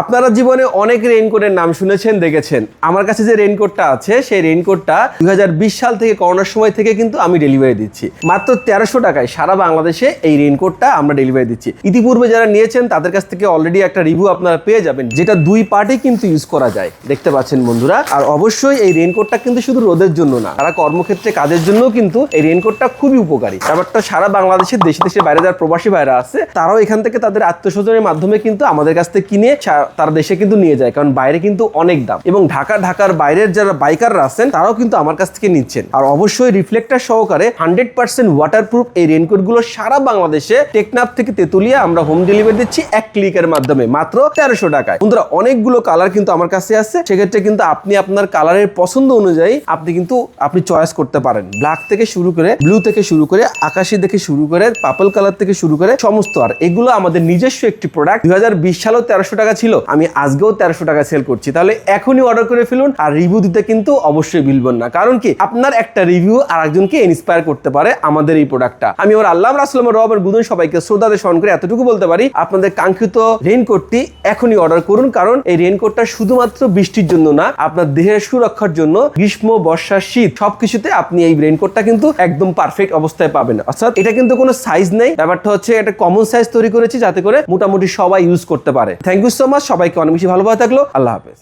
আপনারা জীবনে অনেক রেইনকোটের নাম শুনেছেন, দেখেছেন। আমার কাছে যে রেইনকোটটা আছে, সেই রেইনকোটটা দুই হাজার বিশ সাল থেকে করোনার সময় থেকে কিন্তু আমি ডেলিভারি দিচ্ছি। মাত্র তেরোশো টাকায় সারা বাংলাদেশে এই রেইনকোটটা আমরা ডেলিভারি দিচ্ছি। ইতিপূর্বে যারা নিয়েছেন, তাদের কাছ থেকে অলরেডি একটা রিভিউ আপনারা পেয়ে যাবেন, যেটা দুই পার্টে কিন্তু ইউজ করা যায়। দেখতে পাচ্ছেন বন্ধুরা, আর অবশ্যই এই রেইনকোটটা কিন্তু শুধু রোদের জন্য না তারা কর্মক্ষেত্রে কাজের জন্য কিন্তু এই রেইনকোটটা খুবই উপকারী। ব্যাপারটা সারা বাংলাদেশের দেশে দেশে বাইরে যারা প্রবাসী ভাইরা আছে, তারাও এখান থেকে তাদের আত্মস্বজনের মাধ্যমে কিন্তু আমাদের কাছ থেকে কিনে তারা দেশে কিন্তু নিয়ে যায়, কারণ বাইরে কিন্তু অনেক দাম। এবং ঢাকা, ঢাকার বাইরের যারা বাইকাররা আছেন, তারাও কিন্তু আমার কাছ থেকে নিচ্ছেন। আর অবশ্যই রিফ্লেক্টার সহকারে হান্ড্রেড পার্সেন্ট ওয়াটারপ্রুফ এই রেনকোটগুলো সারা বাংলাদেশে টেকনাফ থেকে তেতুলিয়া আমরা হোম ডেলিভারি দিচ্ছি এক ক্লিকের মাধ্যমে, মাত্র তেরোশো টাকায়। বন্ধুরা, অনেকগুলো কালার কিন্তু আমার কাছে আছে। সেক্ষেত্রে কিন্তু আপনি আপনার কালারের পছন্দ অনুযায়ী আপনি কিন্তু আপনি চয়েস করতে পারেন। ব্ল্যাক থেকে শুরু করে ব্লু থেকে শুরু করে, আকাশি থেকে শুরু করে পার্পল কালার থেকে শুরু করে, সমস্ত আর। এগুলো আমাদের নিজস্ব একটি প্রোডাক্ট দুই হাজার বিশ সালেও তেরোশো টাকা ছিল আমি আজকেও তেরোশো টাকা সেল করছি। তাহলে এখনই অর্ডার করে ফেলুন, আর রিভিউ দিতে কিন্তু অবশ্যই ভুলবেন না। কারণ কি? আপনার একটা রিভিউ আর একজনকে ইন্সপায়ার করতে পারে আমাদের এই প্রোডাক্টটা আমি ওর আল্লাহ রাসলাম রবের বুধন সবাইকে শ্রদ্ধাদের স্মরণ করে এতটুকু বলতে পারি, আপনাদের কাঙ্ক্ষিত রেইনকোটটি এখনই অর্ডার করুন, কারণ এই রেইনকোটটা শুধুমাত্র বৃষ্টির জন্য না, আপনার দেহের সুরক্ষার জন্য গ্রীষ্ম, বর্ষা, শীত সবকিছুতে আপনি এই রেইনকোটটা কিন্তু একদম পারফেক্ট অবস্থায় পাবেন। অর্থাৎ এটা কিন্তু কোনো সাইজ নেই, ব্যাপারটা হচ্ছে একটা কমন সাইজ তৈরি করেছি, যাতে করে মোটামুটি সবাই ইউজ করতে পারে। থ্যাংক ইউ সো মাচ সবাইকে অনেক বেশি ভালোবাসা থাকল। আল্লাহ হাফেজ।